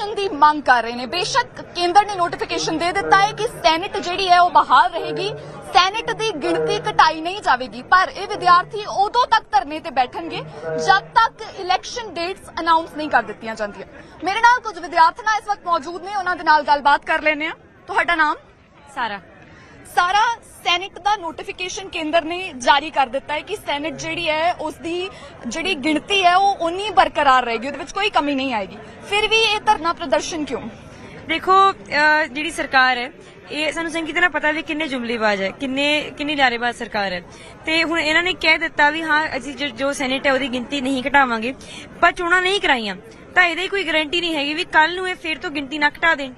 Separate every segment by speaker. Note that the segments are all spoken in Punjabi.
Speaker 1: ਇਲੈਕਸ਼ਨ ਦੀ ਮੰਗ ਕਰ ਰਹੇ ਨੇ। ਬੇਸ਼ੱਕ ਕੇਂਦਰ ਨੇ ਨੋਟੀਫਿਕੇਸ਼ਨ ਦੇ ਦਿੱਤਾ ਹੈ ਕਿ ਸੈਨੇਟ ਜਿਹੜੀ ਹੈ ਉਹ ਬਹਾਲ ਰਹੇਗੀ। ਸੈਨੇਟ ਦੀ ਗਿਣਤੀ ਘਟਾਈ ਨਹੀਂ ਜਾਵੇਗੀ ਪਰ ਇਹ ਵਿਦਿਆਰਥੀ ਉਦੋਂ ਤੱਕ ਧਰਨੇ ਤੇ ਬੈਠਣਗੇ ਜਦ ਤੱਕ ਇਲੈਕਸ਼ਨ ਡੇਟਸ ਅਨਾਉਂਸ ਨਹੀਂ ਕਰ ਦਿੱਤੀਆਂ ਜਾਂਦੀਆਂ। ਮੇਰੇ ਨਾਲ ਕੁਝ ਵਿਦਿਆਰਥਣਾਂ ਇਸ ਵਕਤ ਮੌਜੂਦ ਨੇ ਉਹਨਾਂ ਦੇ ਨਾਲ ਗੱਲਬਾਤ ਕਰ ਲੈਂਦੇ ਆ ਤੁਹਾਡਾ ਨਾਮ?
Speaker 2: ਸਾਰਾ।
Speaker 1: ਸਾਰਾ ਸੈਨੇਟ ਦਾ ਨੋਟੀਫਿਕੇਸ਼ਨ ਕੇਂਦਰ ਨੇ ਜਾਰੀ ਕਰ ਦਿੱਤਾ ਹੈ ਕਿ ਸੈਨੇਟ ਜਿਹੜੀ ਹੈ ਉਸ ਦੀ ਜਿਹੜੀ ਗਿਣਤੀ ਹੈ, ਉਹ ਉਨੀ ਬਰਕਰਾਰ ਰਹੇਗੀ। ਉਹਦੇ ਵਿੱਚ ਕੋਈ ਕਮੀ ਨਹੀਂ ਆਏਗੀ। ਫਿਰ ਵੀ ਇਹ ਧਰਨਾ ਪ੍ਰਦਰਸ਼ਨ ਕਿਉਂ?
Speaker 2: ਦੇਖੋ ਜਿਹੜੀ ਸਰਕਾਰ ਹੈ, ਇਹ ਸਾਨੂੰ ਚੰਗੀ ਤਰ੍ਹਾਂ ਪਤਾ ਵੀ ਕਿੰਨੇ ਜੁਮਲੇਬਾਜ਼ ਹੈ, ਕਿੰਨੇ, ਕਿੰਨੀ ਲਾਰੇਬਾਜ਼ ਸਰਕਾਰ ਹੈ। ਤੇ ਹੁਣ ਇਹਨਾਂ ਨੇ ਕਹਿ ਦਿੱਤਾ ਵੀ ਹਾਂ, ਅਸੀਂ ਜੋ- ਸੈਨੇਟ ਹੈ, ਉਹਦੀ ਗਿਣਤੀ ਨਹੀਂ ਘਟਾਵਾਂਗੇ, ਪਰ ਚੋਣਾਂ ਨਹੀਂ ਕਰਾਈਆਂ। ਤਾਂ ਇਹਦੇ ਕੋਈ ਗਾਰੰਟੀ ਨਹੀਂ ਹੈਗੀ ਵੀ ਕੱਲ ਨੂੰ ਇਹ ਫਿਰ ਤੋਂ ਗਿਣਤੀ ਨਾ ਘਟਾ ਦੇਣ।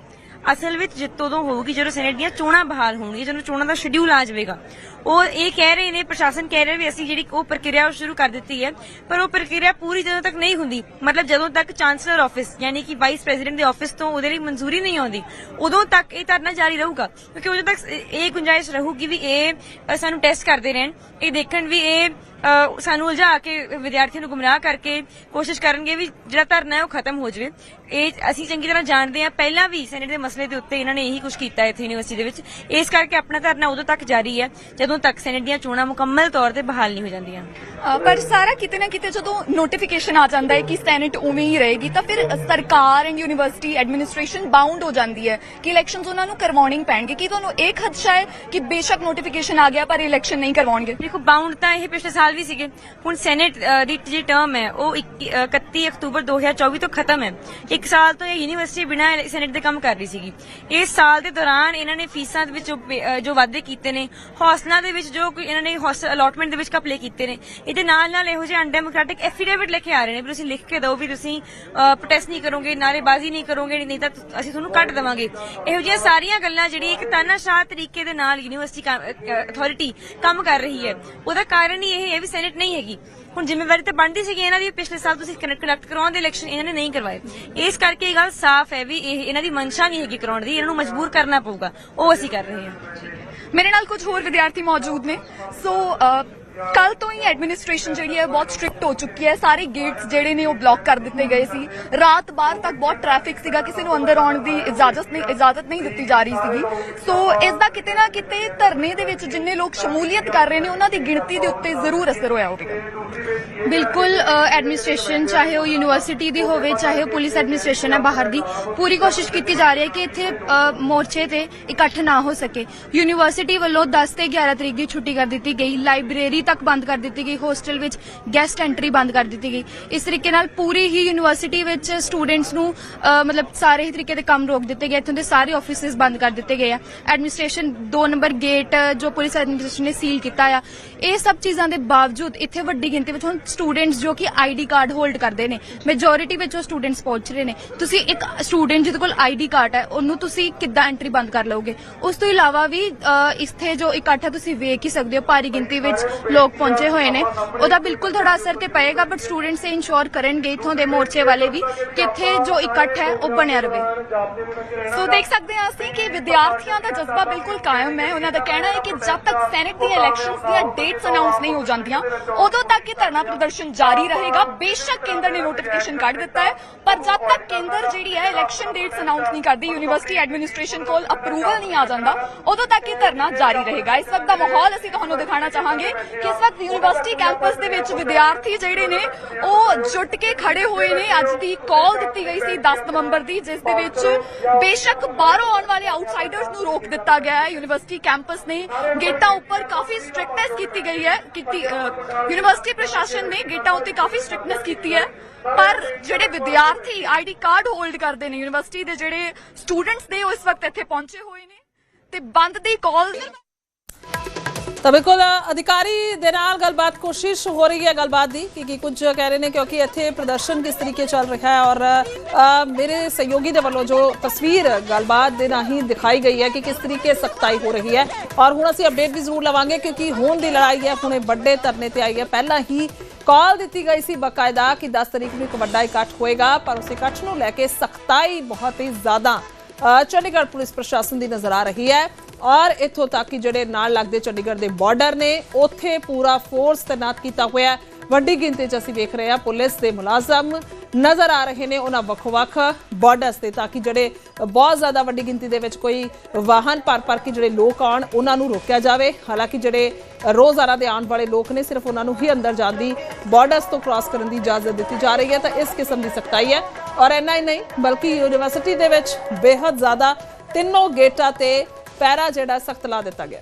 Speaker 2: ਅਸਲ ਵਿੱਚ ਜਿੱਤ ਉਦੋਂ ਹੋਊਗੀ ਜਦੋਂ ਸੈਨੇਟ ਦੀਆਂ ਚੋਣਾਂ ਬਹਾਲ ਹੋਣਗੀਆਂ, ਜਦੋਂ ਚੋਣਾਂ ਦਾ ਸ਼ਡਿਊਲ ਆ ਜਾਵੇਗਾ। ਉਹ ਇਹ ਕਹਿ ਰਹੇ ਨੇ, ਪ੍ਰਸ਼ਾਸਨ ਕਹਿ ਰਿਹਾ ਵੀ ਅਸੀਂ ਜਿਹੜੀ ਉਹ ਪ੍ਰਕਿਰਿਆ ਉਹ ਸ਼ੁਰੂ ਕਰ ਦਿੱਤੀ ਹੈ, ਪਰ ਉਹ ਪ੍ਰਕਿਰਿਆ ਪੂਰੀ ਜਦੋਂ ਤੱਕ ਨਹੀਂ ਹੁੰਦੀ, ਮਤਲਬ ਜਦੋਂ ਤੱਕ ਚਾਂਸਲਰ ਆਫਿਸ ਯਾਨੀ ਕਿ ਵਾਈਸ ਪ੍ਰੈਜ਼ੀਡੈਂਟ ਦੇ ਆਫਿਸ ਤੋਂ ਉਹਦੇ ਲਈ ਮਨਜ਼ੂਰੀ ਨਹੀਂ ਆਉਂਦੀ, ਉਦੋਂ ਤੱਕ ਇਹ ਧਰਨਾ ਜਾਰੀ ਰਹੂਗਾ। ਕਿਉਂਕਿ ਉਦੋਂ ਤੱਕ ਇਹ ਗੁੰਜਾਇਸ਼ ਰਹੂਗੀ ਵੀ ਇਹ ਸਾਨੂੰ ਟੈਸਟ ਕਰਦੇ ਰਹਿਣ, ਇਹ ਦੇਖਣ ਵੀ ਇਹ ਸਾਨੂੰ ਉਲਝਾ ਕੇ ਵਿਦਿਆਰਥੀਆਂ ਨੂੰ ਗੁੰਮਰਾਹ ਕਰਕੇ ਕੋਸ਼ਿਸ਼ ਕਰਨਗੇ ਵੀ ਜਿਹੜਾ ਧਰਨਾ ਹੈ ਉਹ ਖਤਮ ਹੋ ਜਾਵੇ। ਇਹ ਅਸੀਂ ਚੰਗੀ ਤਰ੍ਹਾਂ ਜਾਣਦੇ ਹਾਂ। ਪਹਿਲਾਂ ਵੀ ਸੈਨੇਟ ਦੇ ਮਸਲੇ ਦੇ ਉੱਤੇ ਇਹਨਾਂ ਨੇ ਇਹੀ ਕੁਝ ਕੀਤਾ ਇੱਥੇ ਯੂਨੀਵਰਸਿਟੀ ਦੇ ਵਿੱਚ। ਇਸ ਕਰਕੇ ਆਪਣਾ ਧਰਨਾ ਉਦੋਂ ਤੱਕ ਜਾਰੀ ਹੈ ਜਦੋਂ ਤੱਕ ਸੈਨੇਟ ਦੀਆਂ ਚੋਣਾਂ ਮੁਕੰਮਲ ਤੌਰ ਤੇ ਬਹਾਲ ਨਹੀਂ ਹੋ ਜਾਂਦੀਆਂ।
Speaker 1: ਪਰ ਸਾਰਾ ਕਿਤੇ ਨਾ ਕਿਤੇ ਜਦੋਂ ਨੋਟੀਫਿਕੇਸ਼ਨ ਆ ਜਾਂਦਾ ਹੈ ਕਿ ਸੈਨੇਟ ਉਵੇਂ ਹੀ ਰਹੇਗੀ ਤਾਂ ਫਿਰ ਸਰਕਾਰ ਐਂਡ ਯੂਨੀਵਰਸਿਟੀ ਐਡਮਿਨਿਸਟ੍ਰੇਸ਼ਨ ਬਾਉਂਡ ਹੋ ਜਾਂਦੀ ਹੈ ਕਿ ਇਲੈਕਸ਼ਨਸ ਉਹਨਾਂ ਨੂੰ ਕਰਵਾਉਣੇ ਪੈਣਗੇ। ਕੀ ਤੁਹਾਨੂੰ ਇਹ ਖਦਸ਼ਾ ਹੈ ਕਿ ਬੇਸ਼ੱਕ ਨੋਟੀਫਿਕੇਸ਼ਨ ਆ ਗਿਆ ਪਰ ਇਲੈਕਸ਼ਨ ਨਹੀਂ ਕਰਵਾਉਣਗੇ?
Speaker 2: ਦੇਖੋ ਬਾਉਂਡ ਤਾਂ ਇਹ ਪਿਛਲੇ ਸਾਲ ਵੀ ਸੀਗੇ। ਹੁਣ ਸੈਨੇਟ ਦੀ ਜਿਹੜੀ ਟਰਮ ਹੈ ਉਹ 21 ਅ, 31 ਅਕਤੂਬਰ 2024 ਤੋਂ ਖਤਮ ਹੈ। ਇੱਕ ਸਾਲ ਤੋਂ ਇਹ ਯੂਨੀਵਰਸਿਟੀ ਬਿਨਾਂ ਸੈਨੇਟ ਦੇ ਕੰਮ ਕਰ ਰਹੀ ਸੀਗੀ। ਇਸ ਸਾਲ ਦੇ ਦੌਰਾਨ ਇਹਨਾਂ ਨੇ ਫੀਸਾਂ ਦੇ ਵਿੱਚ ਜੋ ਵਾਅਦੇ ਕੀਤੇ ਨੇ, ਹੌਸਲਾਂ ਦੇ ਵਿੱਚ ਜੋ ਇਹਨਾਂ ਨੇ ਹੌਸਲ ਅਲਾਟਮੈਂਟ ਦੇ ਵਿੱਚ ਕਪਲੇ ਕੀਤੇ ਨੇ, ਇਹਦੇ ਨਾਲ ਨਾਲ ਇਹੋ ਜਿਹੇ ਅਨਡੈਮੋਕ੍ਰੈਟਿਕ ਐਫੀਡੇਵਿਟ ਲੈ ਕੇ ਆ ਰਹੇ ਨੇ, ਵੀ ਤੁਸੀਂ ਲਿਖ ਕੇ ਦਿਓ ਵੀ ਤੁਸੀਂ ਪ੍ਰੋਟੈਸਟ ਨਹੀਂ ਕਰੋਗੇ, ਨਾਰੇਬਾਜ਼ੀ ਨਹੀਂ ਕਰੋਗੇ, ਨਹੀਂ ਤਾਂ ਅਸੀਂ ਤੁਹਾਨੂੰ ਕੱਢ ਦੇਵਾਂਗੇ। ਇਹੋ ਜਿਹੀਆਂ ਸਾਰੀਆਂ ਗੱਲਾਂ ਜਿਹੜੀ ਇੱਕ ਤਾਨਾਸ਼ਾਹ ਤਰੀਕੇ ਦੇ ਨਾਲ ਯੂਨੀਵਰਸਿਟੀ ਅਥਾਰਟੀ ਕੰਮ ਕਰ ਰਹੀ ਹੈ। ਉਹਦਾ ਕਾਰਨ ਹੀ ਇਹ ਹੈ ਵੀ ਸੈਨੇਟ ਨਹੀਂ ਹੈਗੀ। ਹੁਣ ਜ਼ਿੰਮੇਵਾਰੀ ਤਾਂ ਬਣਦੀ ਸੀਗੀ ਇਹਨਾਂ ਦੀ ਪਿਛਲੇ ਸਾਲ ਤੁਸੀਂ ਕੰਡਕਟ ਕਰਾਉਣ ਦੇ ਇਲੈਕਸ਼ਨ ਇਹਨਾਂ ਨੇ ਨਹੀਂ ਕਰਵਾਏ। ਇਸ ਕਰਕੇ ਇਹ ਗੱਲ ਸਾਫ਼ ਹੈ ਵੀ ਇਹ ਇਹਨਾਂ ਦੀ ਮਨਸ਼ਾ ਨਹੀਂ ਹੈਗੀ ਕਰਾਉਣ ਦੀ, ਇਹਨਾਂ ਨੂੰ ਮਜਬੂਰ ਕਰਨਾ ਪਊਗਾ। ਉਹ ਅਸੀਂ ਕਰ ਰਹੇ ਹਾਂ।
Speaker 1: ਮੇਰੇ ਨਾਲ ਕੁਝ ਹੋਰ ਵਿਦਿਆਰਥੀ ਮੌਜੂਦ ਨੇ। ਸੋ ਕੱਲ ਤੋਂ ਹੀ ਐਡਮਿਨਿਸਟ੍ਰੇਸ਼ਨ ਜਿਹੜੀ ਹੈ ਬਹੁਤ ਸਟ੍ਰਿਕਟ ਹੋ ਚੁੱਕੀ ਹੈ। ਸਾਰੇ ਗੇਟਸ ਜਿਹੜੇ ਨੇ ਉਹ ਬਲੌਕ ਕਰ ਦਿੱਤੇ ਗਏ ਸੀ। ਰਾਤ ਬਾਹਰ ਤੱਕ ਬਹੁਤ ਟ੍ਰੈਫਿਕ ਸੀਗਾ। ਕਿਸੇ ਨੂੰ ਅੰਦਰ ਆਉਣ ਦੀ ਇਜਾਜ਼ਤ ਨਹੀਂ ਇਜਾਜ਼ਤ ਨਹੀਂ ਦਿੱਤੀ ਜਾ ਰਹੀ ਸੀਗੀ। ਸੋ ਇਸ ਦਾ ਕਿਤੇ ਨਾ ਕਿਤੇ ਧਰਨੇ ਦੇ ਵਿੱਚ ਜਿੰਨੇ ਲੋਕ ਸ਼ਮੂਲੀਅਤ ਕਰ ਰਹੇ ਨੇ, ਉਹਨਾਂ ਦੀ ਗਿਣਤੀ ਦੇ ਉੱਤੇ ਜ਼ਰੂਰ ਅਸਰ ਹੋਇਆ ਹੋਵੇਗਾ।
Speaker 3: ਬਿਲਕੁਲ ਐਡਮਿਨਿਸਟ੍ਰੇਸ਼ਨ ਚਾਹੇ ਉਹ ਯੂਨੀਵਰਸਿਟੀ ਦੀ ਹੋਵੇ, ਚਾਹੇ ਉਹ ਪੁਲਿਸ ਐਡਮਿਨਿਸਟ੍ਰੇਸ਼ਨ ਹੈ ਬਾਹਰ ਦੀ, ਪੂਰੀ ਕੋਸ਼ਿਸ਼ ਕੀਤੀ ਜਾ ਰਹੀ ਹੈ ਕਿ ਇੱਥੇ ਮੋਰਚੇ ਤੇ ਇਕੱਠ ਨਾ ਹੋ ਸਕੇ। ਯੂਨੀਵਰਸਿਟੀ ਵੱਲੋਂ 10 ਤੇ 11 ਤਰੀਕ ਦੀ ਛੁੱਟੀ ਕਰ ਦਿੱਤੀ ਗਈ। ਲਾਇਬ੍ਰੇਰੀ ਤੱਕ ਬੰਦ ਕਰ ਦਿੱਤੀ ਗਈ ਹੋਸਟਲ ਵਿੱਚ ਗੈਸਟ ਐਂਟਰੀ ਬੰਦ ਕਰ ਦਿੱਤੀ ਗਈ। ਇਸ ਤਰੀਕੇ ਨਾਲ ਪੂਰੀ ਹੀ ਯੂਨੀਵਰਸਿਟੀ ਵਿੱਚ ਸਟੂਡੈਂਟਸ ਨੂੰ ਮਤਲਬ ਸਾਰੇ ਹੀ ਤਰੀਕੇ ਦੇ ਕੰਮ ਰੋਕ ਦਿੱਤੇ ਗਏ। ਇੱਥੋਂ ਦੇ ਸਾਰੇ ਆਫਿਸਿਸ ਬੰਦ ਕਰ ਦਿੱਤੇ ਗਏ ਆ। ਐਡਮਿਨਿਸਟ੍ਰੇਸ਼ਨ 2 ਨੰਬਰ ਗੇਟ ਜੋ ਪੁਲਿਸ ਐਡਮਿਨਿਸਟ੍ਰੇਸ਼ਨ ਨੇ ਸੀਲ ਕੀਤਾ ਆ। ਇਹ ਸਭ ਚੀਜ਼ਾਂ ਦੇ ਬਾਵਜੂਦ ਇੱਥੇ ਵੱਡੀ ਗਿਣਤੀ ਵਿੱਚ ਹੁਣ ਸਟੂਡੈਂਟਸ ਜੋ ਕਿ ਆਈਡੀ ਕਾਰਡ ਹੋਲਡ ਕਰਦੇ ਨੇ ਮੈਜੋਰਿਟੀ ਵਿੱਚ ਉਹ ਸਟੂਡੈਂਟਸ ਪਹੁੰਚ ਰਹੇ ਨੇ। ਤੁਸੀਂ ਇੱਕ ਸਟੂਡੈਂਟ ਜਿਹਦੇ ਕੋਲ ਆਈਡੀ ਕਾਰਡ ਹੈ ਉਹਨੂੰ ਤੁਸੀਂ ਕਿੱਦਾਂ ਐਂਟਰੀ ਬੰਦ ਕਰ ਲਓਗੇ? ਉਸ ਤੋਂ ਇਲਾਵਾ ਵੀ ਅ, ਇੱਥੇ ਜੋ ਇਕੱਠ ਹੈ ਤੁਸੀਂ ਵੇਖ ਹੀ ਸਕਦੇ ਹੋ ਭਾਰੀ ਗਿਣਤੀ ਵਿੱਚ ਲੋਕ ਪਹੁੰਚੇ ਹੋਏ ਨੇ। ਉਹਦਾ ਬਿਲਕੁਲ ਥੋੜਾ ਅਸਰ ਤੇ ਪਏਗਾ ਬਟ ਸਟੂਡੈਂਟਸ ਇਹ ਇਨਸ਼ੋਰ ਕਰਨਗੇ ਇਥੋਂ ਦੇ ਮੋਰਚੇ ਵਾਲੇ ਵੀ ਕਿ ਇੱਥੇ ਜੋ ਇਕੱਠ ਹੈ, ਉਹ ਬਣਿਆ ਰਵੇ।
Speaker 1: ਸੋ ਦੇਖ ਸਕਦੇ ਹਾਂ ਅਸੀਂ ਕਿ ਵਿਦਿਆਰਥੀਆਂ ਦਾ ਜਜ਼ਬਾ ਬਿਲਕੁਲ ਕਾਇਮ ਹੈ। ਉਹਨਾਂ ਦਾ ਕਹਿਣਾ ਹੈ ਕਿ ਜਦ ਤੱਕ ਸੈਨੇਟ ਦੀਆਂ ਇਲੈਕਸ਼ਨਸ ਦੀਆਂ ਡੇਟਸ ਅਨਾਉਂਸ ਨਹੀਂ ਹੋ ਜਾਂਦੀਆਂ, ਉਦੋਂ ਤੱਕ ਇਹ ਧਰਨਾ ਪ੍ਰਦਰਸ਼ਨ ਜਾਰੀ ਰਹੇਗਾ। ਬੇਸ਼ੱਕ ਕੇਂਦਰ ਨੇ ਨੋਟੀਫਿਕੇਸ਼ਨ ਕੱਢ ਦਿੱਤਾ ਹੈ, ਪਰ ਜਦ ਤੱਕ ਕੇਂਦਰ ਜਿਹੜੀ ਹੈ ਇਲੈਕਸ਼ਨ ਡੇਟਸ ਅਨਾਉਂਸ ਨਹੀਂ ਕਰਦੀ ਯੂਨੀਵਰਸਿਟੀ ਐਡਮਿਨਿਸਟ੍ਰੇਸ਼ਨ ਕੋਲ ਅਪਰੂਵਲ ਨਹੀਂ ਆ ਜਾਂਦਾ, ਉਦੋਂ ਤੱਕ ਇਹ ਧਰਨਾ ਜਾਰੀ ਰਹੇਗਾ। ਇਸ ਵਕਤ ਦਾ ਮਾਹੌਲ ਅਸੀਂ ਤੁਹਾਨੂੰ ਦਿਖਾਉਣਾ ਚਾਹਾਂਗੇ ਕਿ ਇਸ ਵਕਤ ਯੂਨੀਵਰਸਿਟੀ ਕੈਂਪਸ ਦੇ ਵਿੱਚ ਵਿਦਿਆਰਥੀ ਜਿਹੜੇ ਨੇ, ਉਹ ਜੁੱਟ ਕੇ ਖੜੇ ਹੋਏ ਨੇ। ਅੱਜ ਦੀ ਕਾਲ ਦਿੱਤੀ ਗਈ ਸੀ 10 ਨਵੰਬਰ ਦੀ, ਜਿਸ ਦੇ ਵਿੱਚ ਬੇਸ਼ੱਕ ਬਾਹਰੋਂ ਆਉਣ ਵਾਲੇ ਆਊਟਸਾਈਡਰਸ ਨੂੰ ਰੋਕ ਦਿੱਤਾ ਗਿਆ ਹੈ। ਯੂਨੀਵਰਸਿਟੀ ਕੈਂਪਸ ਨੇ ਗੇਟਾਂ ਉੱਪਰ ਕਾਫੀ ਸਟ੍ਰਿਕਟਨੈਸ ਕੀਤੀ ਗਈ ਹੈ। ਕੀਤੀ ਯੂਨੀਵਰਸਿਟੀ ਪ੍ਰਸ਼ਾਸਨ ਨੇ ਗੇਟਾਂ ਉੱਤੇ ਕਾਫੀ ਸਟ੍ਰਿਕਟਨੈਸ ਕੀਤੀ ਹੈ। ਪਰ ਜਿਹੜੇ ਵਿਦਿਆਰਥੀ ਆਈਡੀ ਕਾਰਡ ਹੋਲਡ ਕਰਦੇ ਨੇ ਯੂਨੀਵਰਸਿਟੀ ਦੇ ਜਿਹੜੇ ਸਟੂਡੈਂਟਸ ਨੇ, ਉਹ ਇਸ ਵਕਤ ਇੱਥੇ ਪਹੁੰਚੇ ਹੋਏ ਨੇ। ਤੇ ਬੰਦ ਦੀ ਕਾਲ
Speaker 4: ਤਾਂ ਬਿਲਕੁਲ ਅਧਿਕਾਰੀ ਦੇ ਨਾਲ ਗੱਲਬਾਤ ਕੋਸ਼ਿਸ਼ ਹੋ ਰਹੀ ਹੈ ਗੱਲਬਾਤ ਦੀ, ਕਿ ਕੀ ਕੁਝ ਕਹਿ ਰਹੇ ਨੇ, ਕਿਉਂਕਿ ਇੱਥੇ ਪ੍ਰਦਰਸ਼ਨ ਕਿਸ ਤਰੀਕੇ ਚੱਲ ਰਿਹਾ ਹੈ ਔਰ ਮੇਰੇ ਸਹਿਯੋਗੀ ਦੇ ਵੱਲੋਂ ਜੋ ਤਸਵੀਰ ਗੱਲਬਾਤ ਦੇ ਰਾਹੀਂ ਦਿਖਾਈ ਗਈ ਹੈ ਕਿ ਕਿਸ ਤਰੀਕੇ ਸਖਤਾਈ ਹੋ ਰਹੀ ਹੈ ਔਰ ਹੁਣ ਅਸੀਂ ਅਪਡੇਟ ਵੀ ਜ਼ਰੂਰ ਲਵਾਂਗੇ, ਕਿਉਂਕਿ ਹੁਣ ਦੀ ਲੜਾਈ ਹੈ, ਹੁਣੇ ਵੱਡੇ ਧਰਨੇ ਤੇ ਆਈ ਹੈ। ਪਹਿਲਾਂ ਹੀ ਕਾਲ ਦਿੱਤੀ ਗਈ ਸੀ ਬਕਾਇਦਾ ਕਿ 10 ਤਰੀਕ ਨੂੰ ਇੱਕ ਵੱਡਾ ਇਕੱਠ ਹੋਏਗਾ, ਪਰ ਉਸ ਇਕੱਠ ਨੂੰ ਲੈ ਕੇ ਸਖਤਾਈ ਬਹੁਤ ਹੀ ਜ਼ਿਆਦਾ ਚੰਡੀਗੜ੍ਹ ਪੁਲਿਸ ਪ੍ਰਸ਼ਾਸਨ ਦੀ ਨਜ਼ਰ ਆ ਰਹੀ ਹੈ। ਔਰ ਇੱਥੋਂ ਤੱਕ ਕਿ ਜਿਹੜੇ ਨਾਲ ਲੱਗਦੇ ਚੰਡੀਗੜ੍ਹ ਦੇ ਬਾਰਡਰ ਨੇ, ਉੱਥੇ ਪੂਰਾ ਫੋਰਸ ਤੈਨਾਤ ਕੀਤਾ ਹੋਇਆ ਵੱਡੀ ਗਿਣਤੀ 'ਚ ਅਸੀਂ ਵੇਖ ਰਹੇ ਹਾਂ ਪੁਲਿਸ ਦੇ ਮੁਲਾਜ਼ਮ ਨਜ਼ਰ ਆ ਰਹੇ ਨੇ ਉਹਨਾਂ ਵੱਖ-ਵੱਖ ਬਾਰਡਰਸ ਤੇ, ਤਾਂ ਕਿ ਜਿਹੜੇ ਬਹੁਤ ਜ਼ਿਆਦਾ ਵੱਡੀ ਗਿਣਤੀ ਦੇ ਵਿੱਚ ਕੋਈ ਵਾਹਨ ਭਰ ਭਰ ਕੇ ਜਿਹੜੇ ਲੋਕ ਆਉਣ, ਉਹਨਾਂ ਨੂੰ ਰੋਕਿਆ ਜਾਵੇ। ਹਾਲਾਂਕਿ ਜਿਹੜੇ ਰੋਜ਼ਾਨਾ ਦੇ ਆਉਣ ਵਾਲੇ ਲੋਕ ਨੇ, ਸਿਰਫ ਉਹਨਾਂ ਨੂੰ ਹੀ ਅੰਦਰ ਜਾਣ ਦੀ ਬਾਰਡਰਸ ਤੋਂ ਕ੍ਰਾਸ ਕਰਨ ਦੀ ਇਜਾਜ਼ਤ ਦਿੱਤੀ ਜਾ ਰਹੀ ਹੈ, ਤਾਂ ਇਸ ਕਿਸਮ ਦੀ ਸਖਤਾਈ ਹੈ। ਔਰ ਇੰਨਾ ਹੀ ਨਹੀਂ, ਬਲਕਿ ਯੂਨੀਵਰਸਿਟੀ ਦੇ ਵਿੱਚ ਬੇहद ਜ਼ਿਆਦਾ ਤਿੰਨੋਂ ਗੇਟਾਂ ਤੇ ਪਹਿਰਾ ਜਿਹੜਾ ਸਖਤ ਲਾ ਦਿੱਤਾ ਗਿਆ।